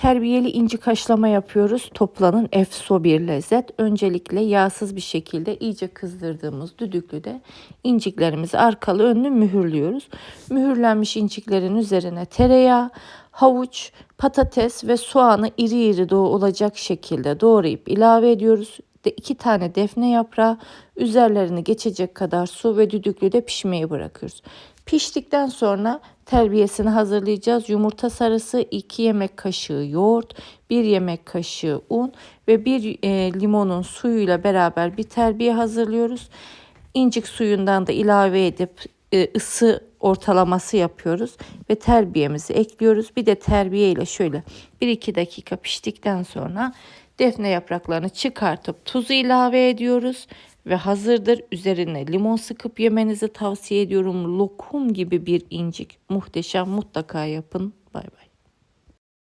Terbiyeli incik haşlama yapıyoruz. Toplanın efso bir lezzet. Öncelikle yağsız bir şekilde iyice kızdırdığımız düdüklüde inciklerimizi arkalı önlü mühürlüyoruz. Mühürlenmiş inciklerin üzerine tereyağı, havuç, patates ve soğanı iri iri doğ olacak şekilde doğrayıp ilave ediyoruz. De iki tane defne yaprağı üzerlerini geçecek kadar su ve düdüklüde pişmeye bırakıyoruz. Piştikten sonra terbiyesini hazırlayacağız. Yumurta sarısı, 2 yemek kaşığı yoğurt, 1 yemek kaşığı un ve 1 e, limonun suyuyla beraber bir terbiye hazırlıyoruz. İncik suyundan da ilave edip e, ısı ortalaması yapıyoruz ve terbiyemizi ekliyoruz. Bir de terbiye ile şöyle 1-2 dakika piştikten sonra defne yapraklarını çıkartıp tuzu ilave ediyoruz ve hazırdır. Üzerine limon sıkıp yemenizi tavsiye ediyorum. Lokum gibi bir incik. Muhteşem mutlaka yapın. Bay bay.